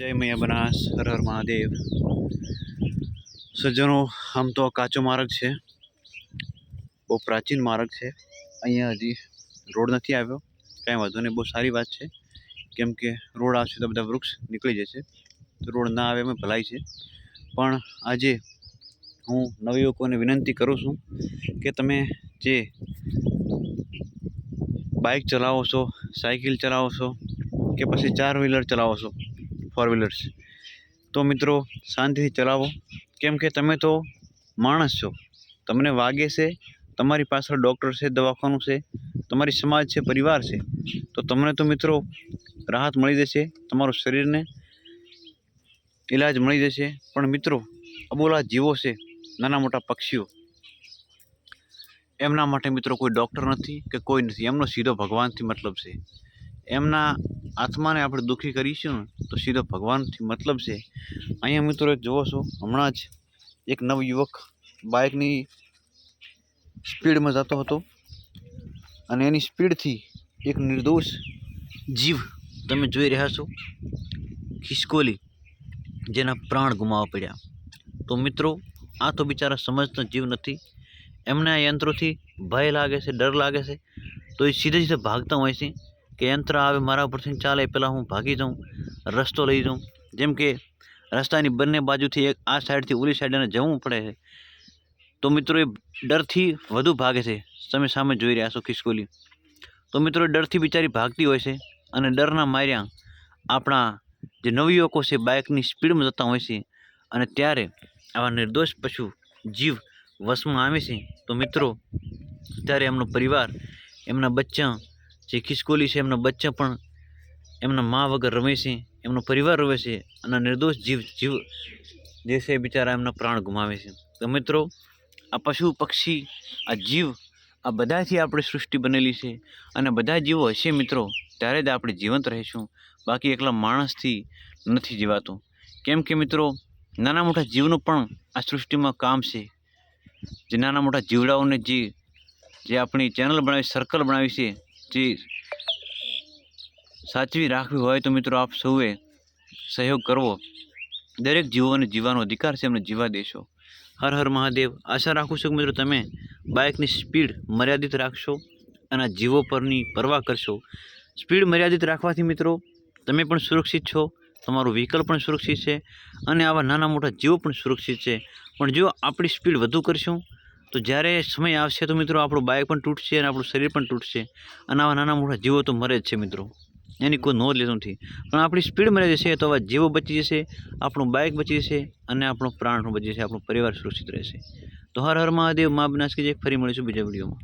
જય મૈયા બનાસ, હર હર મહાદેવ. સજ્જનો આમ તો કાચો માર્ગ છે. બહુ પ્રાચીન માર્ગ છે. અહીંયા હજી રોડ નથી આવ્યો. કાંઈ વાંધો નહીં, બહુ સારી વાત છે. કેમ કે રોડ આવશે તો બધા વૃક્ષ નીકળી જશે. તો રોડ ના આવે એમાં ભલાઈ છે. પણ આજે હું નવયુવકોને વિનંતી કરું છું કે તમે જે બાઇક ચલાવો છો, સાયકલ ચલાવો છો કે પછી ચાર વ્હીલર ચલાવો છો ફોર વ્હીલર્સ તો મિત્રો, શાંતિથી ચલાવો. કેમ કે તમે તો માણસ છો. તમને વાગે છે, તમારી પાછળ ડૉક્ટર છે, દવાખાનું છે, તમારી સમાજ છે, પરિવાર છે. તો તમને તો મિત્રો રાહત મળી જશે, તમારું શરીરને ઈલાજ મળી જશે. પણ મિત્રો, અબોલા જીવો છે, નાના મોટા પક્ષીઓ. એમના માટે મિત્રો કોઈ ડૉક્ટર નથી કે કોઈ નથી. એમનો સીધો ભગવાનથી મતલબ છે. એમના આત્માને આપણે દુઃખી કરીશું ને, તો સીધો ભગવાનથી મતલબ છે. અહીંયા મિત્રો જોવો છો, હમણાં જ એક નવયુવક બાઇકની સ્પીડમાં જતો હતો અને એની સ્પીડથી એક નિર્દોષ જીવ તમે જોઈ રહ્યા છો, ખિસકોલી, જેના પ્રાણ ગુમાવવા પડ્યા. તો મિત્રો, આ તો બિચારા સમજતો જીવ નથી. એમને આ યંત્રોથી ભય લાગે છે, ડર લાગે છે. તો એ સીધે સીધે ભાગતા હોય છે. કે યંત્ર આવે મારા ઉપરથી ચાલે પહેલાં હું ભાગી જાઉં, રસ્તો લઈ જાઉં. જેમ કે રસ્તાની બંને બાજુથી એક આ સાઈડથી ઓલી સાઈડ અને જવું પડે છે. તો મિત્રો એ ડરથી વધુ ભાગે છે. તમે સામે જોઈ રહ્યા છો ખિસકોલી. તો મિત્રો ડરથી બિચારી ભાગતી હોય છે અને ડરના માર્યા આપણા જે નવયુવકો છે બાઇકની સ્પીડમાં જતા હોય છે. અને ત્યારે આવા નિર્દોષ પશુ જીવ વશમાં આવે છે. તો મિત્રો, ત્યારે એમનો પરિવાર, એમના બચ્ચા જે ખિસકોલી છે, એમના બચ્ચા પણ એમના મા વગર રમે છે, એમનો પરિવાર રમે છે અને નિર્દોષ જીવ જીવ જે છે બિચારા એમના પ્રાણ ગુમાવે છે. તો મિત્રો, આ પશુ પક્ષી, આ જીવ, આ બધાથી આપણે સૃષ્ટિ બનેલી છે અને બધા જીવો હશે મિત્રો, ત્યારે જ આપણે જીવંત રહીશું. બાકી એકલા માણસથી નથી જીવાતું. કેમ કે મિત્રો, નાના મોટા જીવનું પણ આ સૃષ્ટિમાં કામ છે. જે નાના મોટા જીવડાઓને જે જે આપણી ચેનલ બનાવી સર્કલ બનાવી છે જે સાચવી રાખવી હોય તો મિત્રો આપ સૌએ સહયોગ કરવો. દરેક જીવોને જીવવાનો અધિકાર છે, એમને જીવા દેશો. હર હર મહાદેવ. આશા રાખું છું કે મિત્રો તમે બાઇકની સ્પીડ મર્યાદિત રાખશો અને જીવો પરની પરવા કરશો. સ્પીડ મર્યાદિત રાખવાથી મિત્રો તમે પણ સુરક્ષિત છો, તમારું વ્હીકલ પણ સુરક્ષિત છે અને આવા નાના મોટા જીવો પણ સુરક્ષિત છે. પણ જો આપણી સ્પીડ વધુ કરશું તો જ્યારે સમય આવશે તો મિત્રો આપણું બાઇક પણ તૂટશે અને આપણું શરીર પણ તૂટશે. અને આવા નાના મોટા જીવો તો મરે જ છે મિત્રો. એની કોઈ નોંધ લેતું નથી. પણ આપણી સ્પીડ મરી જશે તો આવા જીવો બચી જશે, આપણું બાઇક બચી જશે અને આપણો પ્રાણ બચી જશે, આપણો પરિવાર સુરક્ષિત રહેશે. તો હર હર મહાદેવ, મા બનાસકી જે ફરી મળીશું બીજા વિડીયોમાં.